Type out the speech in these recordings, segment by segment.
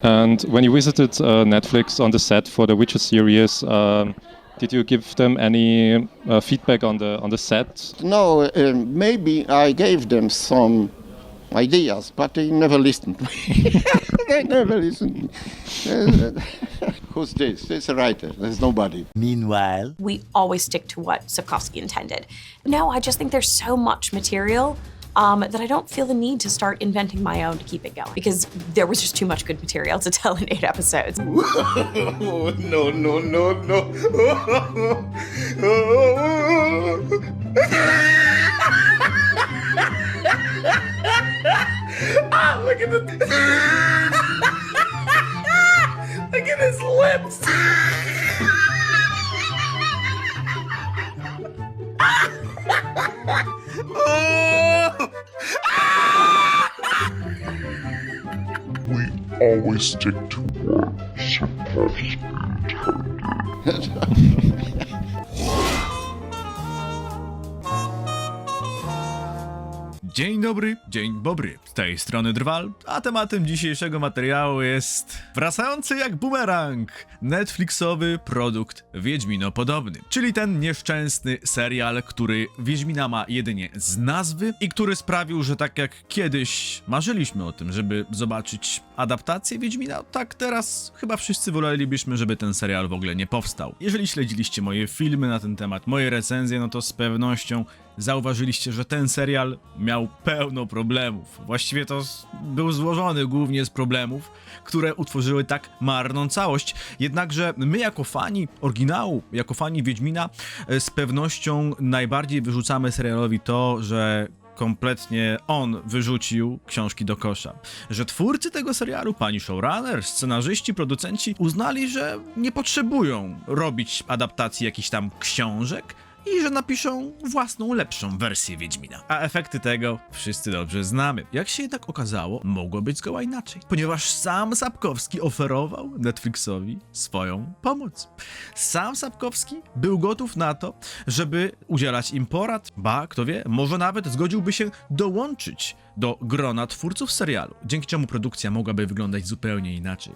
And when you visited uh, Netflix on the set for the Witcher series, um, did you give them any uh, feedback on the on the set? No, uh, maybe I gave them some ideas, but they never listened. they never listened. Who's this? This a writer. There's nobody. Meanwhile, we always stick to what Sapkowski intended. No, I just think there's so much material um, that I don't feel the need to start inventing my own to keep it going because there was just too much good material to tell in eight episodes. No, no, no, no. ah, look at the. look at his lips. oh! Always stick to what Sapkowski Dzień dobry, dzień dobry. Z tej strony Drwal, a tematem dzisiejszego materiału jest wracający jak bumerang Netflixowy produkt Wiedźminopodobny, czyli ten nieszczęsny serial, który Wiedźmina ma jedynie z nazwy i który sprawił, że tak jak kiedyś marzyliśmy o tym, żeby zobaczyć adaptację Wiedźmina, tak teraz chyba wszyscy wolelibyśmy, żeby ten serial w ogóle nie powstał. Jeżeli śledziliście moje filmy na ten temat, moje recenzje, no to z pewnością zauważyliście, że ten serial miał pełno problemów. Właściwie to był złożony głównie z problemów, które utworzyły tak marną całość. Jednakże my jako fani oryginału, jako fani Wiedźmina, e, z pewnością najbardziej wyrzucamy serialowi to, że kompletnie on wyrzucił książki do kosza. Że twórcy tego serialu, pani showrunner, scenarzyści, producenci uznali, że nie potrzebują robić adaptacji jakichś tam książek, i że napiszą własną, lepszą wersję Wiedźmina. A efekty tego wszyscy dobrze znamy. Jak się jednak okazało, mogło być zgoła inaczej, ponieważ sam Sapkowski oferował Netflixowi swoją pomoc. Sam Sapkowski był gotów na to, żeby udzielać im porad, ba, kto wie, może nawet zgodziłby się dołączyć do grona twórców serialu, dzięki czemu produkcja mogłaby wyglądać zupełnie inaczej.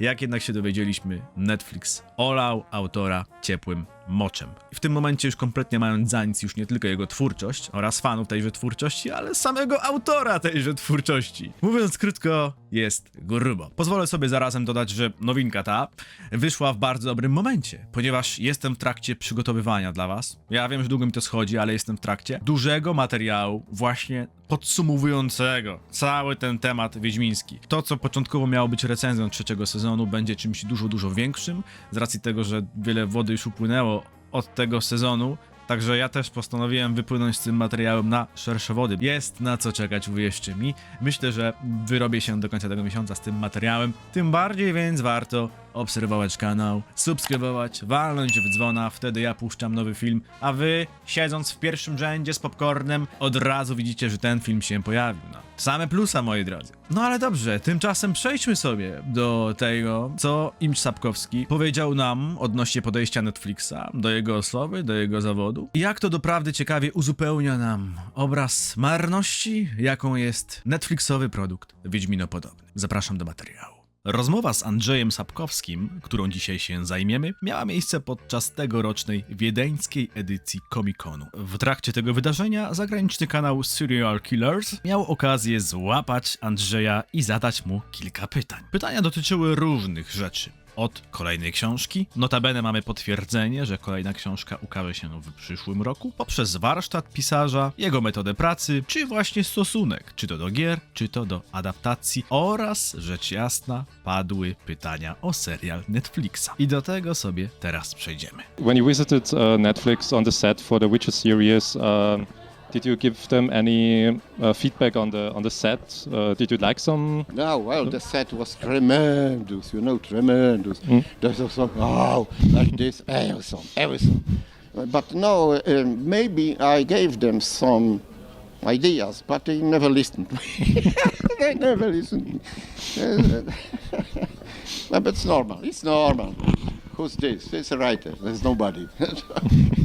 Jak jednak się dowiedzieliśmy, Netflix olał autora ciepłym moczem. I w tym momencie już kompletnie mając za nic już nie tylko jego twórczość oraz fanów tejże twórczości, ale samego autora tejże twórczości. Mówiąc krótko, jest grubo. Pozwolę sobie zarazem dodać, że nowinka ta wyszła w bardzo dobrym momencie, ponieważ jestem w trakcie przygotowywania dla was. Ja wiem, że długo mi to schodzi, ale jestem w trakcie dużego materiału właśnie podsumowującego cały ten temat wiedźmiński. To, co początkowo miało być recenzją trzeciego sezonu, będzie czymś dużo, dużo większym, z racji tego, że wiele wody już upłynęło od tego sezonu. Także ja też postanowiłem wypłynąć z tym materiałem na szersze wody. Jest na co czekać, uwierzcie mi. Myślę, że wyrobię się do końca tego miesiąca z tym materiałem. Tym bardziej więc warto obserwować kanał, subskrybować, walnąć w dzwona, wtedy ja puszczam nowy film, a wy, siedząc w pierwszym rzędzie z popcornem, od razu widzicie, że ten film się pojawił. No, same plusa, moi drodzy. No ale dobrze, tymczasem przejdźmy sobie do tego, co Imcz Sapkowski powiedział nam odnośnie podejścia Netflixa do jego osoby, do jego zawodu. I jak to doprawdy ciekawie uzupełnia nam obraz marności, jaką jest Netflixowy produkt Wiedźminopodobny. Zapraszam do materiału. Rozmowa z Andrzejem Sapkowskim, którą dzisiaj się zajmiemy, miała miejsce podczas tegorocznej wiedeńskiej edycji Comic-Conu. W trakcie tego wydarzenia zagraniczny kanał Serial Killers miał okazję złapać Andrzeja i zadać mu kilka pytań. Pytania dotyczyły różnych rzeczy. Od kolejnej książki, notabene mamy potwierdzenie, że kolejna książka ukaże się w przyszłym roku, poprzez warsztat pisarza, jego metodę pracy, czy właśnie stosunek, czy to do gier, czy to do adaptacji oraz, rzecz jasna, padły pytania o serial Netflixa. I do tego sobie teraz przejdziemy. When you visited uh, Netflix on the set for the Witcher series, um, did you give them any uh, feedback on the on the set? Uh, did you like some? No, well, the set was tremendous, you know, tremendous. There's also, oh, like this, everything, everything. But no, um, maybe I gave them some ideas, but they never listened. they never listened. But it's normal, it's normal. Who's this? It's a writer, there's nobody.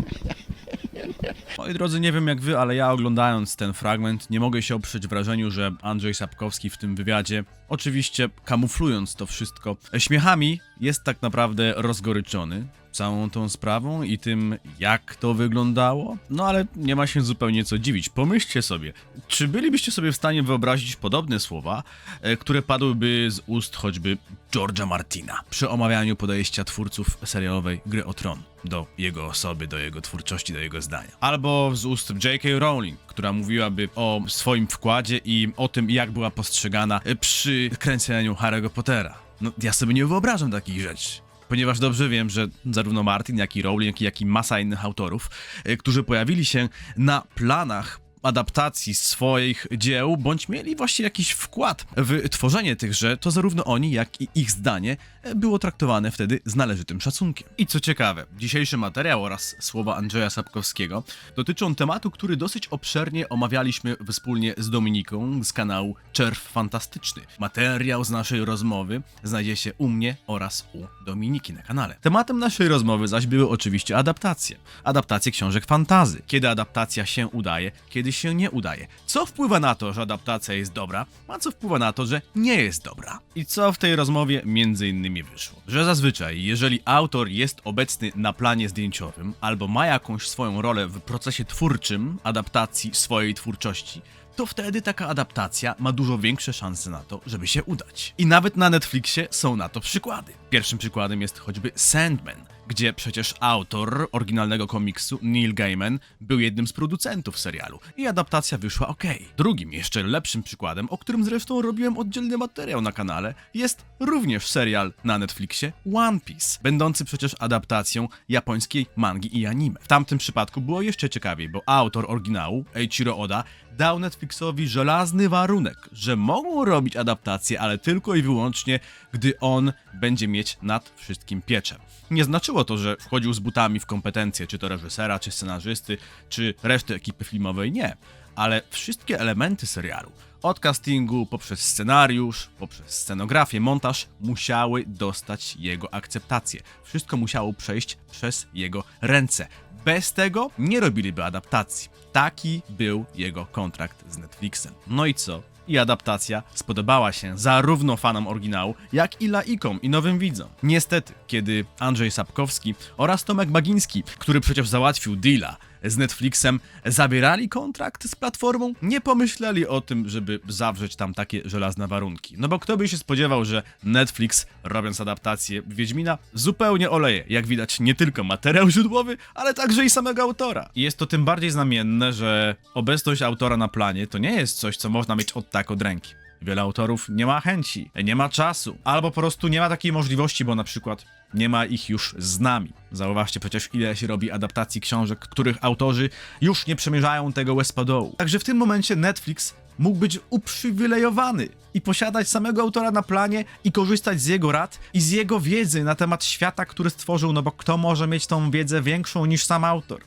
Moi drodzy, nie wiem jak wy, ale ja oglądając ten fragment nie mogę się oprzeć wrażeniu, że Andrzej Sapkowski w tym wywiadzie, oczywiście kamuflując to wszystko śmiechami, jest tak naprawdę rozgoryczony całą tą sprawą i tym, jak to wyglądało. No ale nie ma się zupełnie co dziwić. Pomyślcie sobie, czy bylibyście sobie w stanie wyobrazić podobne słowa, e, które padłyby z ust choćby George'a Martina przy omawianiu podejścia twórców serialowej Gry o Tron do jego osoby, do jego twórczości, do jego zdania. Albo z ust J.K. Rowling, która mówiłaby o swoim wkładzie i o tym, jak była postrzegana przy kręceniu Harry'ego Pottera. No, ja sobie nie wyobrażam takich rzeczy ponieważ dobrze wiem, że zarówno Martin, jak i Rowling, jak i masa innych autorów, e, którzy pojawili się na planach adaptacji swoich dzieł, bądź mieli właśnie jakiś wkład w tworzenie tychże, to zarówno oni, jak i ich zdanie było traktowane wtedy z należytym szacunkiem. I co ciekawe, dzisiejszy materiał oraz słowa Andrzeja Sapkowskiego dotyczą tematu, który dosyć obszernie omawialiśmy wspólnie z Dominiką z kanału Czerw Fantastyczny. Materiał z naszej rozmowy znajdzie się u mnie oraz u Dominiki na kanale. Tematem naszej rozmowy zaś były oczywiście adaptacje. Adaptacje książek fantazy. Kiedy adaptacja się udaje, kiedy się nie udaje. Co wpływa na to, że adaptacja jest dobra, a co wpływa na to, że nie jest dobra. I co w tej rozmowie między innymi wyszło? Że zazwyczaj, jeżeli autor jest obecny na planie zdjęciowym albo ma jakąś swoją rolę w procesie twórczym adaptacji swojej twórczości, to wtedy taka adaptacja ma dużo większe szanse na to, żeby się udać. I nawet na Netflixie są na to przykłady. Pierwszym przykładem jest choćby Sandman, gdzie przecież autor oryginalnego komiksu, Neil Gaiman, był jednym z producentów serialu i adaptacja wyszła ok. Drugim, jeszcze lepszym przykładem, o którym zresztą robiłem oddzielny materiał na kanale, jest również serial na Netflixie One Piece, będący przecież adaptacją japońskiej mangi i anime. W tamtym przypadku było jeszcze ciekawiej, bo autor oryginału, Eiichiro Oda, dał Netflixowi żelazny warunek, że mogą robić adaptację, ale tylko i wyłącznie, gdy on będzie mieć nad wszystkim pieczę. Nie znaczyło to, że wchodził z butami w kompetencje, czy to reżysera, czy scenarzysty, czy reszty ekipy filmowej, nie. Ale wszystkie elementy serialu, od castingu, poprzez scenariusz, poprzez scenografię, montaż, musiały dostać jego akceptację. Wszystko musiało przejść przez jego ręce. Bez tego nie robiliby adaptacji. Taki był jego kontrakt z Netflixem. No i co? I adaptacja spodobała się zarówno fanom oryginału, jak i laikom i nowym widzom. Niestety, kiedy Andrzej Sapkowski oraz Tomek Bagiński, który przecież załatwił deala z Netflixem, zabierali kontrakt z platformą, nie pomyśleli o tym, żeby zawrzeć tam takie żelazne warunki. No bo kto by się spodziewał, że Netflix, robiąc adaptację Wiedźmina, zupełnie oleje, jak widać, nie tylko materiał źródłowy, ale także i samego autora. I jest to tym bardziej znamienne, że obecność autora na planie to nie jest coś, co można mieć od tak od ręki. Wiele autorów nie ma chęci, nie ma czasu, albo po prostu nie ma takiej możliwości, bo na przykład nie ma ich już z nami. Zauważcie przecież, ile się robi adaptacji książek, których autorzy już nie przemierzają tego łezpadołu. Także w tym momencie Netflix mógł być uprzywilejowany i posiadać samego autora na planie i korzystać z jego rad i z jego wiedzy na temat świata, który stworzył, no bo kto może mieć tą wiedzę większą niż sam autor?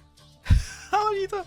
A oni to...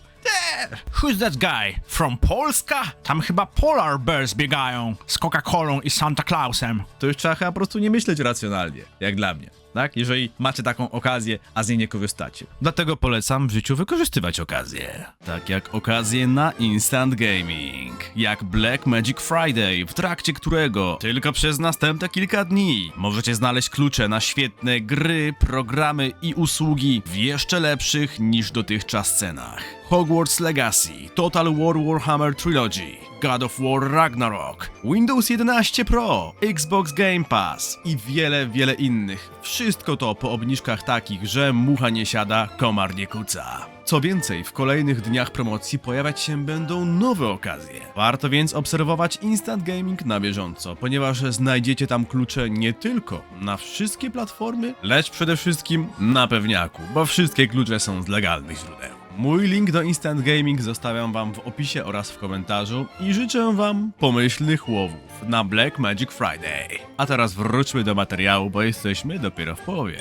Who's that guy? From Polska? Tam chyba Polar Bears biegają z Coca-Colą i Santa Clausem. to już trzeba chyba po prostu nie myśleć racjonalnie, jak dla mnie. Tak? Jeżeli macie taką okazję, a z niej nie korzystacie. Dlatego polecam w życiu wykorzystywać okazje. Tak jak okazje na Instant Gaming. Jak Black Magic Friday, w trakcie którego tylko przez następne kilka dni możecie znaleźć klucze na świetne gry, programy i usługi w jeszcze lepszych niż dotychczas cenach. Hogwarts Legacy, Total War Warhammer Trilogy, God of War Ragnarok, Windows 11 Pro, Xbox Game Pass i wiele, wiele innych. Wszystko to po obniżkach takich, że mucha nie siada, komar nie kuca. Co więcej, w kolejnych dniach promocji pojawiać się będą nowe okazje. Warto więc obserwować Instant Gaming na bieżąco, ponieważ znajdziecie tam klucze nie tylko na wszystkie platformy, lecz przede wszystkim na pewniaku, bo wszystkie klucze są z legalnych źródeł. Mój link do Instant Gaming zostawiam wam w opisie oraz w komentarzu i życzę wam pomyślnych łowów na Black Magic Friday. A teraz wróćmy do materiału, bo jesteśmy dopiero w połowie.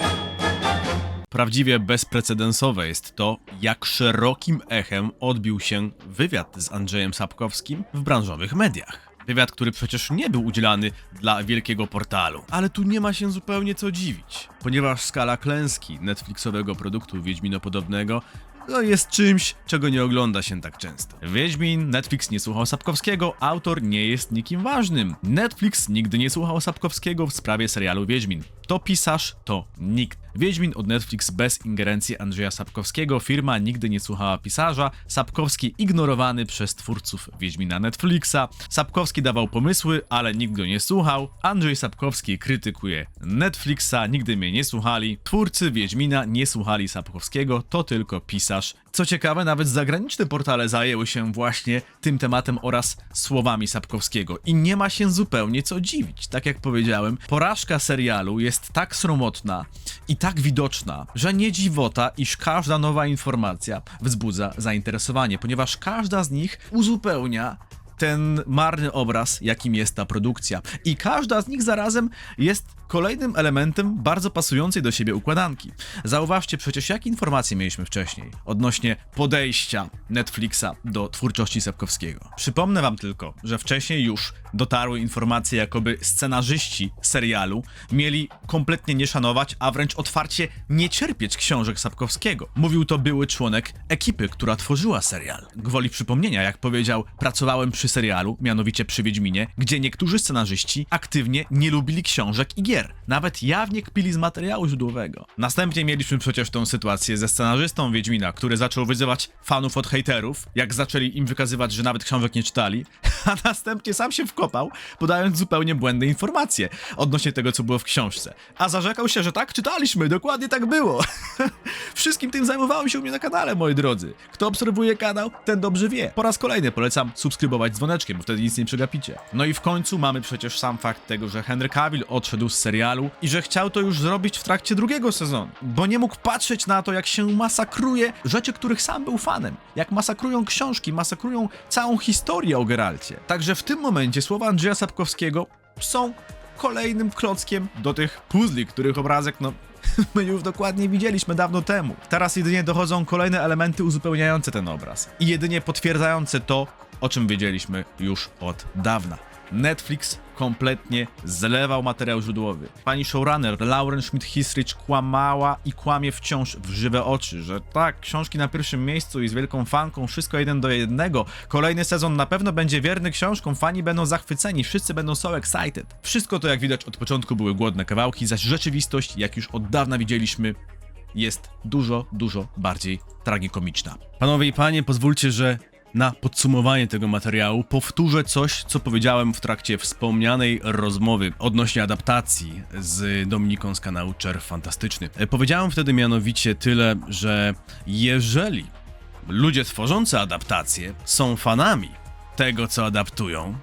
Prawdziwie bezprecedensowe jest to, jak szerokim echem odbił się wywiad z Andrzejem Sapkowskim w branżowych mediach. Wywiad, który przecież nie był udzielany dla wielkiego portalu. Ale tu nie ma się zupełnie co dziwić, ponieważ skala klęski Netflixowego produktu Wiedźminopodobnego no, jest czymś, czego nie ogląda się tak często. Wiedźmin, Netflix nie słuchał Sapkowskiego, autor nie jest nikim ważnym. Netflix nigdy nie słuchał Sapkowskiego w sprawie serialu Wiedźmin. To pisarz, to nikt. Wiedźmin od Netflix bez ingerencji Andrzeja Sapkowskiego, firma nigdy nie słuchała pisarza, Sapkowski ignorowany przez twórców Wiedźmina Netflixa, Sapkowski dawał pomysły, ale nikt go nie słuchał, Andrzej Sapkowski krytykuje Netflixa, nigdy mnie nie słuchali, twórcy Wiedźmina nie słuchali Sapkowskiego, to tylko pisarz. Co ciekawe, nawet zagraniczne portale zajęły się właśnie tym tematem oraz słowami Sapkowskiego i nie ma się zupełnie co dziwić. Tak jak powiedziałem, porażka serialu jest tak sromotna i tak widoczna, że nie dziwota, iż każda nowa informacja wzbudza zainteresowanie, ponieważ każda z nich uzupełnia ten marny obraz, jakim jest ta produkcja. I każda z nich zarazem jest kolejnym elementem bardzo pasującej do siebie układanki. Zauważcie przecież, jakie informacje mieliśmy wcześniej odnośnie podejścia Netflixa do twórczości Sapkowskiego. Przypomnę wam tylko, że wcześniej już dotarły informacje, jakoby scenarzyści serialu mieli kompletnie nie szanować, a wręcz otwarcie nie cierpieć książek Sapkowskiego. Mówił to były członek ekipy, która tworzyła serial. Gwoli przypomnienia, jak powiedział, pracowałem przy serialu, mianowicie przy Wiedźminie, gdzie niektórzy scenarzyści aktywnie nie lubili książek i gier. Nawet jawnie kpili z materiału źródłowego. Następnie mieliśmy przecież tą sytuację ze scenarzystą Wiedźmina, który zaczął wyzywać fanów od hejterów, jak zaczęli im wykazywać, że nawet książek nie czytali, a następnie sam się wkopał, podając zupełnie błędne informacje odnośnie tego, co było w książce. A zarzekał się, że tak czytaliśmy, dokładnie tak było. Wszystkim tym zajmowałem się u mnie na kanale, moi drodzy. Kto obserwuje kanał, ten dobrze wie. Po raz kolejny polecam subskrybować dzwoneczkiem, bo wtedy nic nie przegapicie. No i w końcu mamy przecież sam fakt tego, że Henry Cavill odszedł z serialu i że chciał to już zrobić w trakcie drugiego sezonu, bo nie mógł patrzeć na to, jak się masakruje rzeczy, których sam był fanem. Jak masakrują książki, masakrują całą historię o Geralcie. Także w tym momencie słowa Andrzeja Sapkowskiego są kolejnym klockiem do tych puzli, których obrazek, no, my już dokładnie widzieliśmy dawno temu. Teraz jedynie dochodzą kolejne elementy uzupełniające ten obraz i jedynie potwierdzające to, o czym wiedzieliśmy już od dawna. Netflix kompletnie zlewał materiał źródłowy. Pani showrunner Lauren Schmidt-Hisrich kłamała i kłamie wciąż w żywe oczy, że tak, książki na pierwszym miejscu i z wielką fanką, wszystko jeden do jednego. Kolejny sezon na pewno będzie wierny książkom, fani będą zachwyceni, wszyscy będą so excited. Wszystko to, jak widać, od początku były głodne kawałki, zaś rzeczywistość, jak już od dawna widzieliśmy, jest dużo, dużo bardziej tragikomiczna. Panowie i panie, pozwólcie, że na podsumowanie tego materiału powtórzę coś, co powiedziałem w trakcie wspomnianej rozmowy odnośnie adaptacji z Dominiką z kanału Czerw Fantastyczny. E, Powiedziałem wtedy mianowicie tyle, że jeżeli ludzie tworzący adaptacje są fanami tego, co adaptują,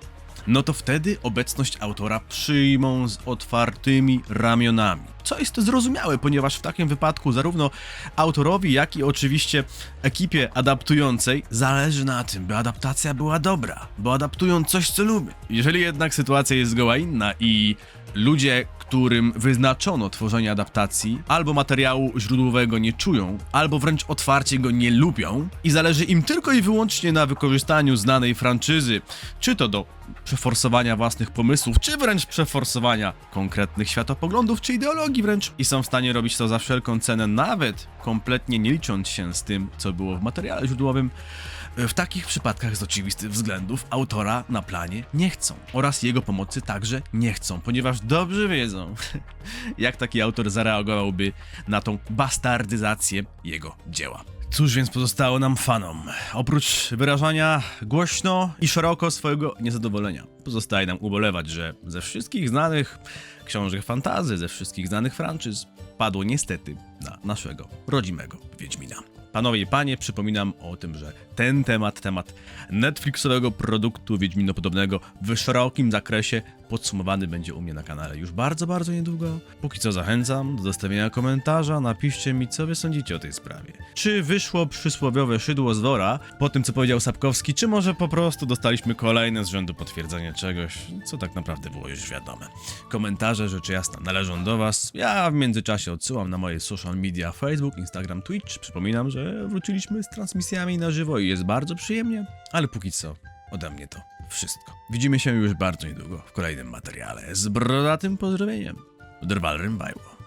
no to wtedy obecność autora przyjmą z otwartymi ramionami. Co jest zrozumiałe, ponieważ w takim wypadku zarówno autorowi, jak i oczywiście ekipie adaptującej zależy na tym, by adaptacja była dobra, bo adaptują coś, co lubię. Jeżeli jednak sytuacja jest zgoła inna i ludzie, którym wyznaczono tworzenie adaptacji, albo materiału źródłowego nie czują, albo wręcz otwarcie go nie lubią i zależy im tylko i wyłącznie na wykorzystaniu znanej franczyzy, czy to do przeforsowania własnych pomysłów, czy wręcz przeforsowania konkretnych światopoglądów, czy ideologii wręcz i są w stanie robić to za wszelką cenę, nawet kompletnie nie licząc się z tym, co było w materiale źródłowym, w takich przypadkach z oczywistych względów autora na planie nie chcą oraz jego pomocy także nie chcą, ponieważ dobrze wiedzą, jak taki autor zareagowałby na tą bastardyzację jego dzieła. Cóż więc pozostało nam fanom? Oprócz wyrażania głośno i szeroko swojego niezadowolenia, pozostaje nam ubolewać, że ze wszystkich znanych książek fantazy, ze wszystkich znanych franczyz padło niestety na naszego rodzimego Wiedźmina. Panowie i panie, przypominam o tym, że ten temat, temat Netflixowego produktu Wiedźminopodobnego w szerokim zakresie podsumowany będzie u mnie na kanale już bardzo, bardzo niedługo. Póki co zachęcam do zostawienia komentarza, napiszcie mi, co wy sądzicie o tej sprawie. Czy wyszło przysłowiowe szydło z wora po tym, co powiedział Sapkowski, czy może po prostu dostaliśmy kolejne z rzędu potwierdzenie czegoś, co tak naprawdę było już wiadome. Komentarze, rzecz jasna, należą do was. Ja w międzyczasie odsyłam na moje social media Facebook, Instagram, Twitch. Przypominam, że wróciliśmy z transmisjami na żywo i jest bardzo przyjemnie, ale póki co ode mnie to wszystko. Widzimy się już bardzo niedługo w kolejnym materiale z brodatym pozdrowieniem. Drwal Rymwajło.